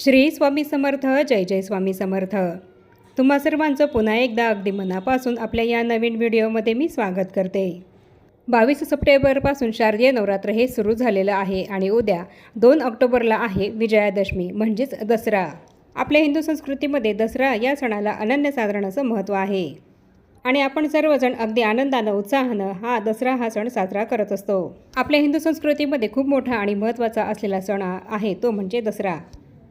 श्री स्वामी समर्थ जय जय स्वामी समर्थ. तुम्हा सर्वांचं पुन्हा एकदा अगदी मनापासून आपल्या या नवीन व्हिडिओमध्ये मी स्वागत करते. बावीस सप्टेंबरपासून शारदीय नवरात्र हे सुरू झालेलं आहे आणि उद्या दोन ऑक्टोबरला आहे विजयादशमी म्हणजेच दसरा. आपल्या हिंदू संस्कृतीमध्ये दसरा या सणाला अनन्यसाधारण असं महत्त्व आहे. आणि आपण सर्वजण अगदी आनंदानं उत्साहानं हा दसरा हा सण साजरा करत असतो. आपल्या हिंदू संस्कृतीमध्ये खूप मोठा आणि महत्त्वाचा असलेला सण आहे तो म्हणजे दसरा.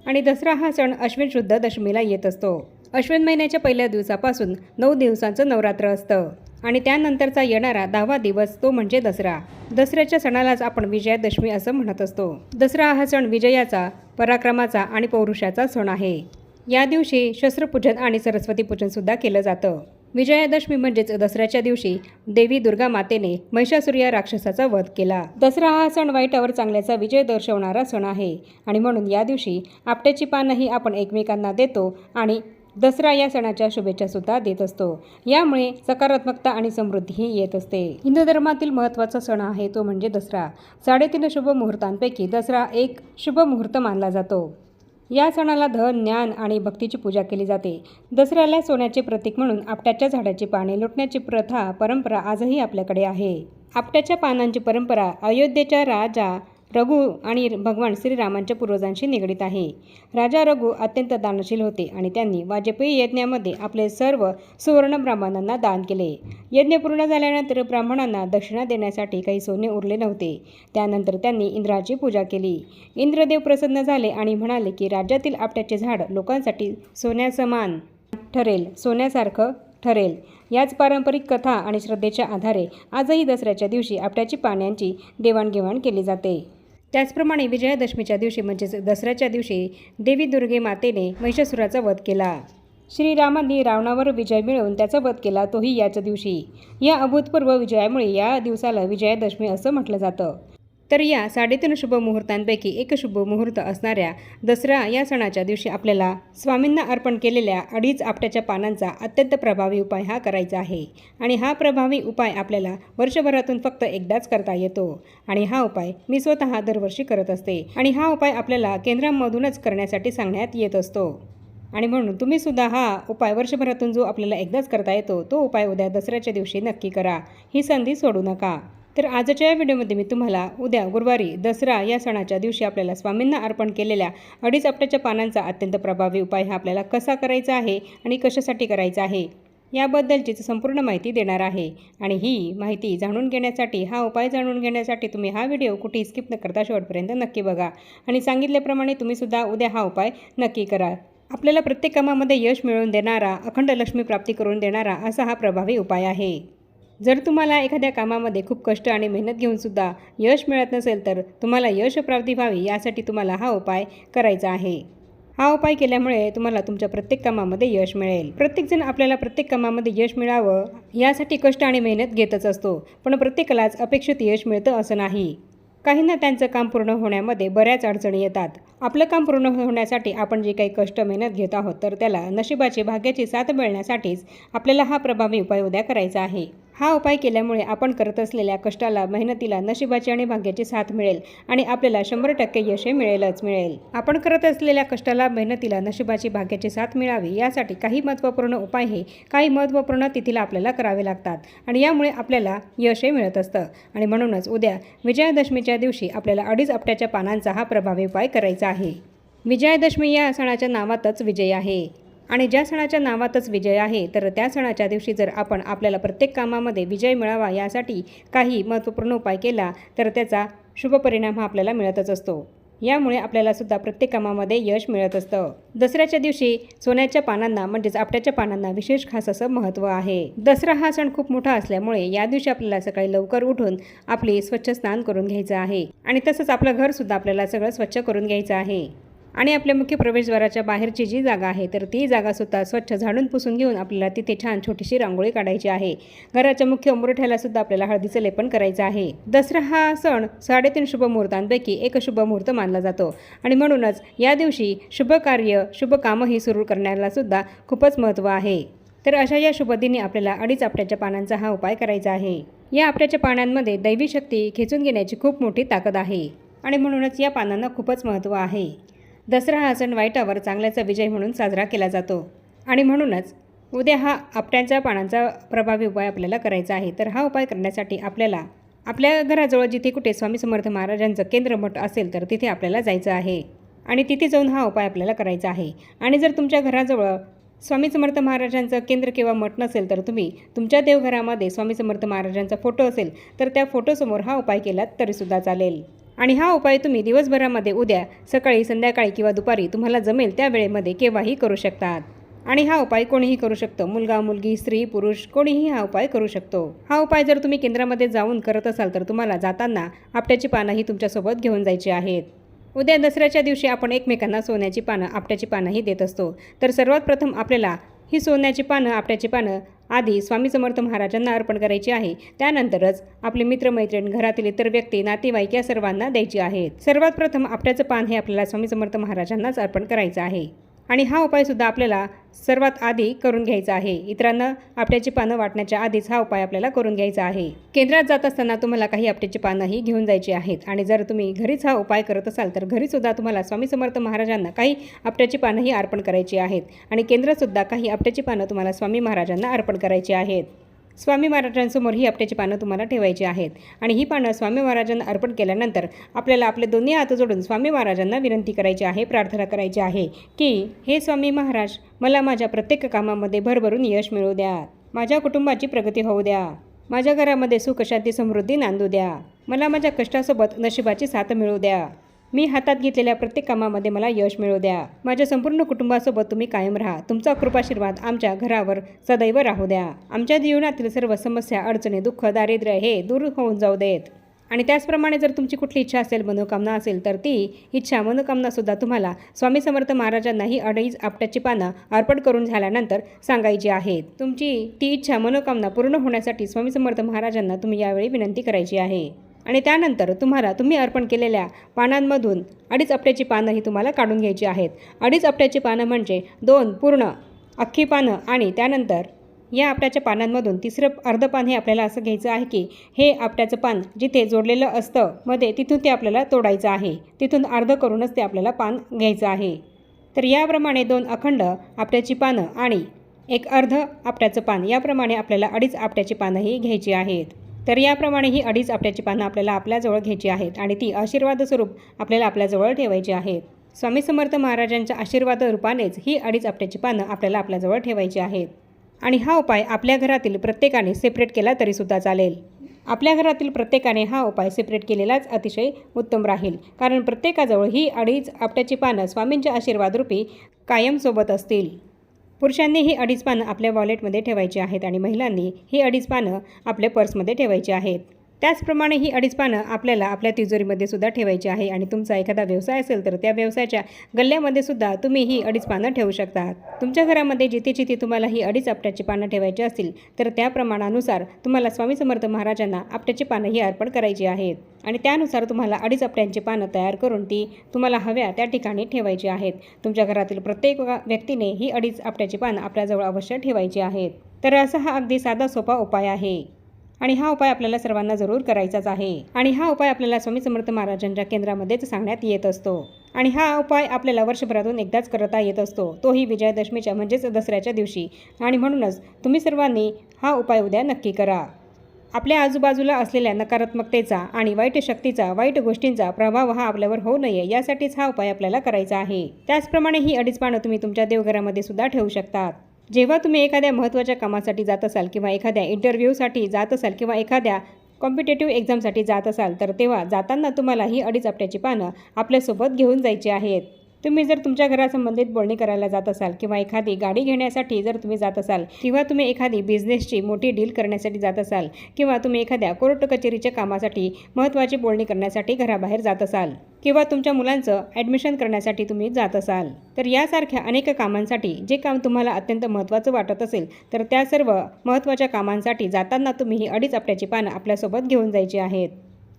आणि दसरा हा सण अश्विन शुद्ध दशमीला येत असतो. अश्विन महिन्याच्या पहिल्या दिवसापासून नऊ दिवसांचं नवरात्र असतं. आणि त्यानंतरचा येणारा दहावा दिवस तो म्हणजे दसरा. दसऱ्याच्या सणालाच आपण विजयादशमी असं म्हणत असतो. दसरा हा सण विजयाचा पराक्रमाचा आणि पौरुषाचा सण आहे. या दिवशी शस्त्रपूजन आणि सरस्वती पूजनसुद्धा केलं जातं. विजयादशमी म्हणजेच दसऱ्याच्या दिवशी देवी दुर्गा मातेने महिषासुर या राक्षसाचा वध केला. दसरा हा सण वाईटावर चांगल्याचा विजय दर्शवणारा सण आहे आणि म्हणून या दिवशी आपट्याची पानंही आपण एकमेकांना देतो आणि दसरा या सणाच्या शुभेच्छासुद्धा देत असतो. यामुळे सकारात्मकता आणि समृद्धीही येत असते. हिंदू धर्मातील महत्त्वाचा सण आहे तो म्हणजे दसरा. साडेतीन शुभ मुहूर्तांपैकी दसरा एक शुभ मुहूर्त मानला जातो. या सणाला धन ज्ञान आणि भक्तीची पूजा केली जाते. दसऱ्याला सोन्याचे प्रतीक म्हणून आपट्याच्या झाडाची पाने लुटण्याची प्रथा परंपरा आजही आपल्याकडे आहे. आपट्याच्या पानांची परंपरा अयोध्येच्या राजा रघु आणि भगवान श्रीरामांच्या पूर्वजांशी निगडीत आहे. राजा रघु अत्यंत दानशील होते आणि त्यांनी वाजपेयी यज्ञामध्ये आपले सर्व सुवर्ण ब्राह्मणांना दान केले. यज्ञ पूर्ण झाल्यानंतर ब्राह्मणांना दक्षिणा देण्यासाठी काही सोने उरले नव्हते. त्यानंतर त्यांनी इंद्राची पूजा केली. इंद्रदेव प्रसन्न झाले आणि म्हणाले की राज्यातील आपट्याचे झाड लोकांसाठी सोन्यासमान ठरेल सोन्यासारखं ठरेल. याच पारंपरिक कथा आणि श्रद्धेच्या आधारे आजही दसऱ्याच्या दिवशी आपट्याची पाण्याची देवाणघेवाण केली जाते. त्याचप्रमाणे विजयादशमीच्या दिवशी म्हणजेच दसऱ्याच्या दिवशी देवी दुर्गे मातेने महिषासुराचा वध केला. श्रीरामांनी रावणावर विजय मिळवून त्याचा वध केला तोही याच दिवशी. या अभूतपूर्व विजयामुळे या दिवसाला विजयादशमी असं म्हटलं जातं. तर या साडेतीन शुभ मुहूर्तांपैकी एक शुभ मुहूर्त असणाऱ्या दसरा या सणाच्या दिवशी आपल्याला स्वामींना अर्पण केलेल्या अडीच आपट्याच्या पानांचा अत्यंत प्रभावी उपाय हा करायचा आहे. आणि हा प्रभावी उपाय आपल्याला वर्षभरातून फक्त एकदाच करता येतो. आणि हा उपाय मी स्वतः दरवर्षी करत असते. आणि हा उपाय आपल्याला केंद्रांमधूनच करण्यासाठी सांगण्यात येत असतो. आणि म्हणून तुम्ही सुद्धा हा उपाय वर्षभरातून जो आपल्याला एकदाच करता येतो तो उपाय उद्या दसऱ्याच्या दिवशी नक्की करा. ही संधी सोडू नका. तर आजच्या या व्हिडिओमध्ये मी तुम्हाला उद्या गुरुवारी दसरा या सणाच्या दिवशी आपल्याला स्वामींना अर्पण केलेल्या अडीच आपट्याच्या पानांचा अत्यंत प्रभावी उपाय हा आपल्याला कसा करायचा आहे आणि कशासाठी करायचा आहे याबद्दलचीच संपूर्ण माहिती देणार आहे. आणि ही माहिती जाणून घेण्यासाठी हा उपाय जाणून घेण्यासाठी तुम्ही हा व्हिडिओ कुठेही स्किप न करता शेवटपर्यंत नक्की बघा. आणि सांगितल्याप्रमाणे तुम्हीसुद्धा उद्या हा उपाय नक्की करा. आपल्याला प्रत्येक कामामध्ये यश मिळवून देणारा अखंड लक्ष्मी प्राप्ती करून देणारा असा हा प्रभावी उपाय आहे. जर तुम्हाला एखाद्या कामामध्ये खूप कष्ट आणि मेहनत घेऊनसुद्धा यश मिळत नसेल तर तुम्हाला यश प्राप्ती व्हावी यासाठी तुम्हाला हा उपाय करायचा आहे. हा उपाय केल्यामुळे तुम्हाला तुमच्या प्रत्येक कामामध्ये यश मिळेल. प्रत्येकजण आपल्याला प्रत्येक कामामध्ये यश मिळावं यासाठी कष्ट आणि मेहनत घेतच असतो पण प्रत्येकालाच अपेक्षित यश मिळतं असं नाही. काहींना त्यांचं काम पूर्ण होण्यामध्ये बऱ्याच अडचणी येतात. आपलं काम पूर्ण होण्यासाठी आपण जे काही कष्ट मेहनत घेत आहोत तर त्याला नशिबाची भाग्याची साथ मिळण्यासाठीच आपल्याला हा प्रभावी उपाय उद्या करायचा आहे. हा उपाय केल्यामुळे आपण करत असलेल्या कष्टाला मेहनतीला नशिबाची आणि भाग्याची साथ मिळेल आणि आपल्याला शंभर टक्के यशही मिळेलच मिळेल. आपण करत असलेल्या कष्टाला मेहनतीला नशिबाची भाग्याची साथ मिळावी यासाठी काही महत्त्वपूर्ण उपाय हे काही महत्त्वपूर्ण तिथीला आपल्याला करावे लागतात आणि यामुळे आपल्याला यशही मिळत असतं. आणि म्हणूनच उद्या विजयादशमीच्या दिवशी आपल्याला अडीच आपट्याच्या पानांचा हा प्रभावी उपाय करायचा आहे. विजयादशमी या सणाच्या नावातच विजय आहे. आणि ज्या सणाच्या नावातच विजय आहे तर त्या सणाच्या दिवशी जर आपण आपल्याला प्रत्येक कामामध्ये विजय मिळावा यासाठी काही महत्त्वपूर्ण उपाय केला तर त्याचा शुभ परिणाम हा आपल्याला मिळतच असतो. यामुळे आपल्याला सुद्धा प्रत्येक कामामध्ये यश मिळत असतं. दसऱ्याच्या दिवशी सोन्याच्या पानांना म्हणजेच आपट्याच्या पानांना विशेष खास असं महत्त्व आहे. दसरा हा सण खूप मोठा असल्यामुळे या दिवशी आपल्याला सकाळी लवकर उठून आपली स्वच्छ स्नान करून घ्यायचं आहे. आणि तसंच आपलं घरसुद्धा आपल्याला सगळं स्वच्छ करून घ्यायचं आहे. आणि आपल्या मुख्य प्रवेशद्वाराच्या बाहेरची जी जागा आहे तर ती जागासुद्धा स्वच्छ झाडून पुसून घेऊन आपल्याला तिथे छान छोटीशी रांगोळी काढायची आहे. घराच्या मुख्य उंबरठ्याला सुद्धा आपल्याला हळदीचं लेपन करायचं आहे. दसरा हा सण साडेतीन शुभ मुहूर्तांपैकी एक शुभ मुहूर्त मानला जातो. आणि म्हणूनच या दिवशी शुभ कार्य शुभ कामंही सुरू करण्याला सुद्धा खूपच महत्त्व आहे. तर अशा या शुभदिनी आपल्याला अडीच आपट्याच्या पानांचा हा उपाय करायचा आहे. या आपट्याच्या पानांमध्ये दैवी शक्ती खेचून घेण्याची खूप मोठी ताकद आहे. आणि म्हणूनच या पानांना खूपच महत्त्व आहे. दसरा हा सण वाईटावर चांगल्याचा विजय म्हणून साजरा केला जातो. आणि म्हणूनच उद्या हा आपट्यांच्या पानांचा प्रभावी उपाय आपल्याला करायचा आहे. तर हा उपाय करण्यासाठी आपल्याला आपल्या घराजवळ जिथे कुठे स्वामी समर्थ महाराजांचं केंद्र मठ असेल तर तिथे आपल्याला जायचं आहे. आणि तिथे जाऊन हा उपाय आपल्याला करायचा आहे. आणि जर तुमच्या घराजवळ स्वामी समर्थ महाराजांचं केंद्र किंवा मठ नसेल तर तुम्ही तुमच्या देवघरामध्ये स्वामी समर्थ महाराजांचा फोटो असेल तर त्या फोटोसमोर हा उपाय केलात तरीसुद्धा चालेल. आणि हा उपाय तुम्ही दिवसभरामध्ये उद्या सकाळी संध्याकाळी किंवा दुपारी तुम्हाला जमेल त्या वेळेमध्ये केव्हाही करू शकतात. आणि हा उपाय कोणीही करू शकतो. मुलगा मुलगी स्त्री पुरुष कोणीही हा उपाय करू शकतो. हा उपाय जर तुम्ही केंद्रामध्ये जाऊन करत असाल तर तुम्हाला जाताना आपट्याची पानंही तुमच्यासोबत घेऊन जायची आहेत. उद्या दसऱ्याच्या दिवशी आपण एकमेकांना सोन्याची पानं आपट्याची पानंही देत असतो. तर सर्वात प्रथम आपल्याला ही सोन्याची पानं आपट्याची पानं आधी स्वामी समर्थ महाराजांना अर्पण करायची आहे. त्यानंतरच आपले मित्रमैत्रीण घरातील इतर व्यक्ती नातेवाईक या सर्वांना द्यायची आहेत. सर्वात प्रथम आपट्याचं पान हे आपल्याला स्वामी समर्थ महाराजांनाच अर्पण करायचं आहे. आणि हा उपायसुद्धा आपल्याला सर्वात आधी करून घ्यायचा आहे. इतरांना आपट्याची पानं वाटण्याच्या आधीच हा उपाय आपल्याला करून घ्यायचा आहे. केंद्रात जात असताना तुम्हाला काही आपट्याची पानंही घेऊन जायची आहेत आणि जर तुम्ही घरीच हा उपाय करत असाल तर घरीसुद्धा तुम्हाला स्वामी समर्थ महाराजांना काही आपट्याची पानंही अर्पण करायची आहेत आणि केंद्रातसुद्धा काही आपट्याची पानं तुम्हाला स्वामी महाराजांना अर्पण करायची आहेत. स्वामी महाराजांसमोर ही आपट्याची पानं तुम्हाला ठेवायची आहेत. आणि ही पानं स्वामी महाराजांना अर्पण केल्यानंतर आपल्याला आपले दोन्ही हात जोडून स्वामी महाराजांना विनंती करायची आहे प्रार्थना करायची आहे की हे स्वामी महाराज मला माझ्या प्रत्येक कामामध्ये भरभरून यश मिळू द्या. माझ्या कुटुंबाची प्रगती होऊ द्या. माझ्या घरामध्ये सुख शांती समृद्धी नांदू द्या. मला माझ्या कष्टासोबत नशिबाची साथ मिळू द्या. मी हातात घेतलेल्या प्रत्येक कामामध्ये मला यश मिळू द्या. माझ्या संपूर्ण कुटुंबासोबत तुम्ही कायम राहा. तुमचा कृपाशीर्वाद आमच्या घरावर सदैव राहू द्या. आमच्या जीवनातील सर्व समस्या अडचणी दुःख दारिद्र्य हे दूर होऊन जाऊ देत. आणि त्याचप्रमाणे जर तुमची कुठली इच्छा असेल मनोकामना असेल तर ती इच्छा मनोकामनासुद्धा तुम्हाला स्वामी समर्थ महाराजांना ही अडीच आपट्याची पानं अर्पण करून झाल्यानंतर सांगायची आहेत. तुमची ती इच्छा मनोकामना पूर्ण होण्यासाठी स्वामी समर्थ महाराजांना तुम्ही यावेळी विनंती करायची आहे. आणि त्यानंतर तुम्हाला तुम्ही अर्पण केलेल्या पानांमधून अडीच आपट्याची पानं ही तुम्हाला काढून घ्यायची आहेत. अडीच आपट्याची पानं म्हणजे दोन पूर्ण अख्खी पानं आणि त्यानंतर या आपट्याच्या पानांमधून तिसरं अर्ध पान हे आपल्याला असं घ्यायचं आहे की हे आपट्याचं पान जिथे जोडलेलं असतं मध्ये तिथून ते आपल्याला तोडायचं आहे. तिथून अर्ध करूनच ते आपल्याला पान घ्यायचं आहे. तर याप्रमाणे दोन अखंड आपट्याची पानं आणि एक अर्ध आपट्याचं पान याप्रमाणे आपल्याला अडीच आपट्याची पानंही घ्यायची आहेत. तर याप्रमाणे ही अडीच आपट्याची पानं आपल्याला आपल्याजवळ घ्यायची आहेत आणि ती आशीर्वाद स्वरूप आपल्याला आपल्याजवळ ठेवायची आहे. स्वामी समर्थ महाराजांच्या आशीर्वाद रूपानेच ही अडीच आपट्याची पानं आपल्याला आपल्याजवळ ठेवायची आहेत. आणि हा उपाय आपल्या घरातील प्रत्येकाने सेपरेट केला तरीसुद्धा चालेल. आपल्या घरातील प्रत्येकाने हा उपाय सेपरेट केलेलाच अतिशय उत्तम राहील. कारण प्रत्येकाजवळ ही अडीच आपट्याची पानं स्वामींच्या आशीर्वादरूपी कायमसोबत असतील. पुरुषांनी ही अडीच पानं आपल्या वॉलेटमध्ये ठेवायची आहेत आणि महिलांनी ही अडीच पानं आपल्या पर्समध्ये ठेवायची आहेत. त्याचप्रमाणे ही अडीच पानं आपल्याला आपल्या तिजोरीमध्ये सुद्धा ठेवायची आहे आणि तुमचा एखादा व्यवसाय असेल तर त्या व्यवसायाच्या गल्ल्यामध्ये सुद्धा तुम्ही ही अडीच पानं ठेवू शकता. तुमच्या घरामध्ये जिथे जिथे तुम्हाला ही अडीच आपट्याची पानं ठेवायची असतील तर त्या प्रमाणानुसार तुम्हाला स्वामी समर्थ महाराजांना आपट्याची पानं ही अर्पण करायची आहेत. आणि त्यानुसार तुम्हाला अडीच आपट्यांची पानं तयार करून ती तुम्हाला हव्या त्या ठिकाणी ठेवायची आहेत. तुमच्या घरातील प्रत्येक व्यक्तीने ही अडीच आपट्याची पानं आपल्याजवळ अवश्य ठेवायची आहेत. तर असा हा अगदी साधा सोपा उपाय आहे. आणि हा उपाय आपल्याला सर्वांना जरूर करायचाच आहे. आणि हा उपाय आपल्याला स्वामी समर्थ महाराजांच्या केंद्रामध्येच सांगण्यात येत असतो. आणि हा उपाय आपल्याला वर्षभरातून एकदाच करता येत असतो. तोही विजयादशमीच्या म्हणजेच दसऱ्याच्या दिवशी. आणि म्हणूनच तुम्ही सर्वांनी हा उपाय उद्या नक्की करा. आपल्या आजूबाजूला असलेल्या नकारात्मकतेचा आणि वाईट शक्तीचा वाईट गोष्टींचा प्रभाव हा आपल्यावर होऊ नये यासाठीच हा उपाय आपल्याला करायचा आहे. त्याचप्रमाणे ही अडीच पानं तुम्ही तुमच्या देवघरामध्ये सुद्धा ठेवू शकतात. जेव्हा तुम्ही एखाद्या महत्त्वाच्या कामासाठी जात असाल किंवा एखाद्या इंटरव्ह्यूसाठी जात असाल किंवा एखाद्या कॉम्पिटेटिव्ह एक्झामसाठी जात असाल तर तेव्हा जाताना तुम्हाला ही अडीच आपट्याची पानं आपल्यासोबत घेऊन जायची आहेत. तुम्ही जर तुमच्या घरासंबंधित बोलणी करायला जात असाल किंवा एखादी गाडी घेण्यासाठी जर तुम्ही जात असाल किंवा तुम्ही एखादी बिझनेसची मोठी डील करण्यासाठी जात असाल किंवा तुम्ही एखाद्या कोर्ट कचेरीच्या कामासाठी महत्त्वाची बोलणी करण्यासाठी घराबाहेर जात असाल किंवा तुमच्या मुलांचं ॲडमिशन करण्यासाठी तुम्ही जात असाल तर यासारख्या अनेक कामांसाठी जे काम तुम्हाला अत्यंत महत्त्वाचं वाटत असेल तर त्या सर्व महत्त्वाच्या कामांसाठी जाताना तुम्ही ही अडीच आपट्याची पानं आपल्यासोबत घेऊन जायची आहेत.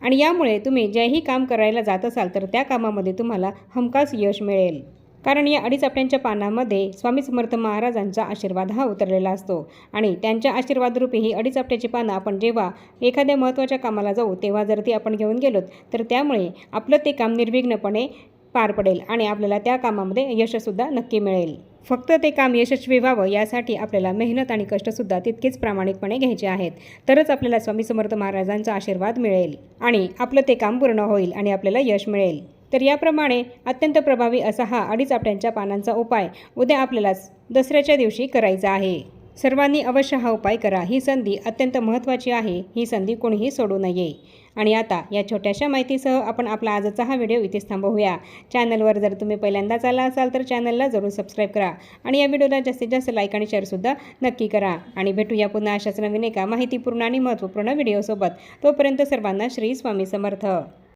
आणि यामुळे तुम्ही जेही काम करायला जात असाल तर त्या कामामध्ये तुम्हाला हमखास यश मिळेल. कारण या अडीच आपट्यांच्या पानामध्ये स्वामी समर्थ महाराजांचा आशीर्वाद हा उतरलेला असतो. आणि त्यांच्या आशीर्वादरूपी ही अडीच आपट्याची पानं आपण जेव्हा एखाद्या महत्त्वाच्या कामाला जाऊ तेव्हा जर ती आपण घेऊन गेलोत तर त्यामुळे आपलं ते काम निर्विघ्नपणे पार पडेल आणि आपल्याला त्या कामामध्ये यशसुद्धा नक्की मिळेल. फक्त ते काम यशस्वी व्हावं यासाठी आपल्याला मेहनत आणि कष्टसुद्धा तितकेच प्रामाणिकपणे घ्यायचे आहेत. तरच आपल्याला स्वामी समर्थ महाराजांचा आशीर्वाद मिळेल आणि आपलं ते काम पूर्ण होईल आणि आपल्याला यश मिळेल. तर याप्रमाणे अत्यंत प्रभावी असा हा अडीच आपट्यांच्या पानांचा उपाय उद्या आपल्याला दसऱ्याच्या दिवशी करायचा आहे. सर्वांनी अवश्य हा उपाय करा. ही संधी अत्यंत महत्त्वाची आहे. ही संधी कोणीही सोडू नये. आणि आता या छोट्याशा माहितीसह आपण आपला आजचा हा व्हिडिओ इथेच थांबवूया. चॅनलवर जर तुम्ही पहिल्यांदाच आला असाल तर चॅनलला जरूर सबस्क्राईब करा. आणि या व्हिडिओला जास्तीत जास्त लाईक आणि शेअरसुद्धा नक्की करा. आणि भेटूया पुन्हा अशाच नवीन एका माहितीपूर्ण आणि महत्त्वपूर्ण व्हिडिओसोबत. तोपर्यंत सर्वांना श्री स्वामी समर्थ.